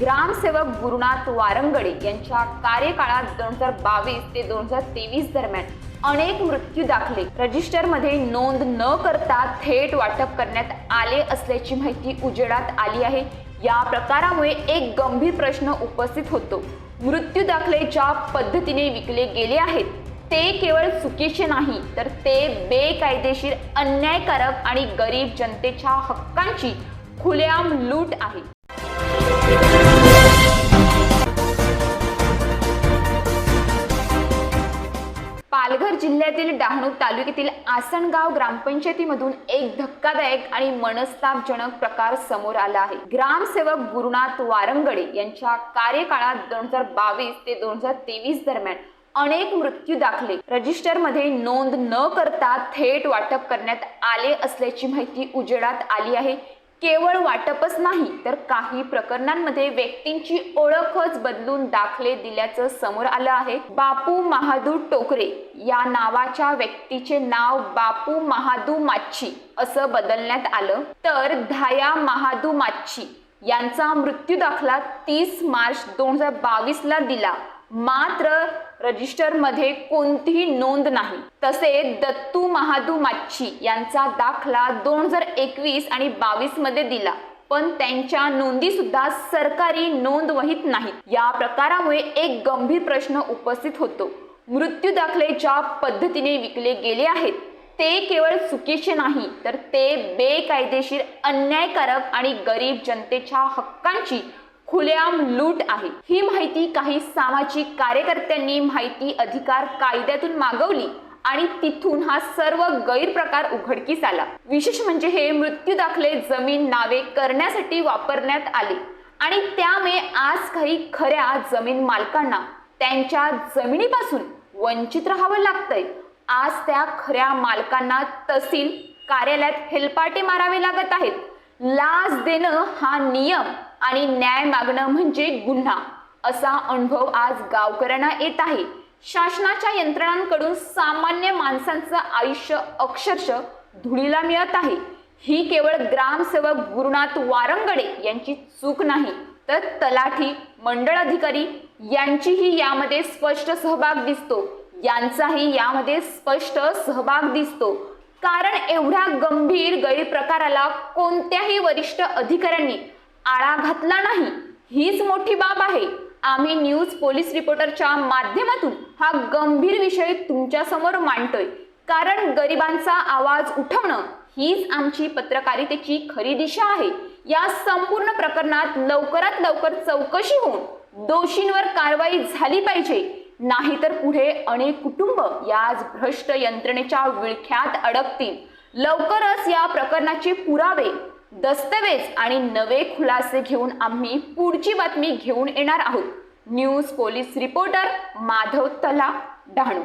ग्रामसेवक गुरुनाथ वारंगडे यांच्या कार्यकाळात दोन हजार बावीस ते दोन हजार तेवीस दरम्यान अनेक मृत्यू दाखले. रजिस्टरमध्ये नोंद न करता थेट वाटप करण्यात आले असल्याची माहिती उजेडात आली आहे. या प्रकारामुळे एक गंभीर प्रश्न उपस्थित होतो. मृत्यू दाखले ज्या पद्धतीने विकले गेले आहेत ते केवळ चुकीचे नाही तर ते बेकायदेशीर अन्यायकारक आणि गरीब जनतेच्या हक्कांची खुलेआम लूट आहे. पालघर जिल्ह्यातील डहाणू तालुक्यातील आसनगाव ग्रामपंचायतीमधून एक धक्कादायक आणि मनस्तापजनक प्रकार समोर आला आहे. ग्रामसेवक गुरुनाथ वारंगडे यांच्या कार्यकाळात दोन हजार बावीस ते दोन हजार तेवीस दरम्यान अनेक मृत्यू दाखले. रजिस्टरमध्ये नोंद न करता थेट वाटप करण्यात आले असल्याची माहिती उजेडात आली आहे. केवळ वाटपच नाही तर काही प्रकरणांमध्ये व्यक्तींची ओळखच बदलून दाखले दिल्याचं समोर आलं आहे. बापू महादू टोकरे या नावाच्या व्यक्तीचे नाव बापू महादू माच्छी असं बदलण्यात आलं. तर धाया महादू माच्छी यांचा मृत्यू दाखला तीस मार्च दोन हजार बावीस ला दिला. मात्र रजिस्टरमध्ये कोणतीही नोंद नाही. तसे दत्तू महादू माच्छी यांचा दाखला दोन हजार एकवीस आणि बावीसमध्ये दिला. पण त्यांच्या नोंदी सुद्धा सरकारी नोंद वहीत नाहीत. या प्रकारामुळे एक गंभीर प्रश्न उपस्थित होतो. मृत्यू दाखले ज्या पद्धतीने विकले गेले आहेत. ते केवळ चुकीचे नाही तर ते बेकायदेशीर अन्यायकारक आणि गरीब जनतेच्या हक्कांची खुलेआम लूट आहे. ही माहिती काही सामाजिक कार्यकर्त्यांनी माहिती अधिकार कायद्यातून मागवली आणि तिथून हा सर्व गैरप्रकार उघडकीस आला. विशेष म्हणजे हे मृत्यू दाखले जमीन नावे करण्यासाठी वापरण्यात आले आणि त्यामुळे आज काही खऱ्या जमीन मालकांना त्यांच्या जमिनीपासून वंचित राहावं लागतंय. आज त्या खऱ्या मालकांना तहसील कार्यालयात हेलपाटे मारावे लागत आहेत. लाच देणं हा नियम आणि न्याय मागणं म्हणजे गुन्हा. असा अनुभव आज गावकऱ्यांना येत आहे. शासनाच्या यंत्रणांकडून सामान्य माणसांचं आयुष्य अक्षरशः धुळीला मिळत आहे. ही केवळ ग्रामसेवक गुरुनाथ वारंगडे यांची चूक नाही तर तलाठी मंडळ अधिकारी यांचीही यामध्ये स्पष्ट सहभाग दिसतो. यांचाही यामध्ये स्पष्ट सहभाग दिसतो. कारण एवढ्या गंभीर गैरप्रकाराला कोणत्याही वरिष्ठ अधिकाऱ्यांनी आळा घातला नाही. हीच मोठी बाब आहे. आम्ही न्यूज पोलीस रिपोर्टरच्या माध्यमातून हा गंभीर विषय तुमच्यासमोर मांडतोय. कारण गरिबांचा आवाज उठवणं हीच आमची पत्रकारितेची खरी दिशा आहे. या संपूर्ण प्रकरणात लवकरात लवकर चौकशी होऊन दोषींवर कारवाई झाली पाहिजे. नाहीतर पुढे अनेक कुटुंब याच भ्रष्ट यंत्रणेच्या विळख्यात अडकतील. लवकरच या प्रकरणाचे पुरावे दस्तवेज आणि नवे खुलासे घेऊन आम्ही पुढची बातमी घेऊन येणार आहोत. न्यूज पोलीस रिपोर्टर माधव तला डहाणू.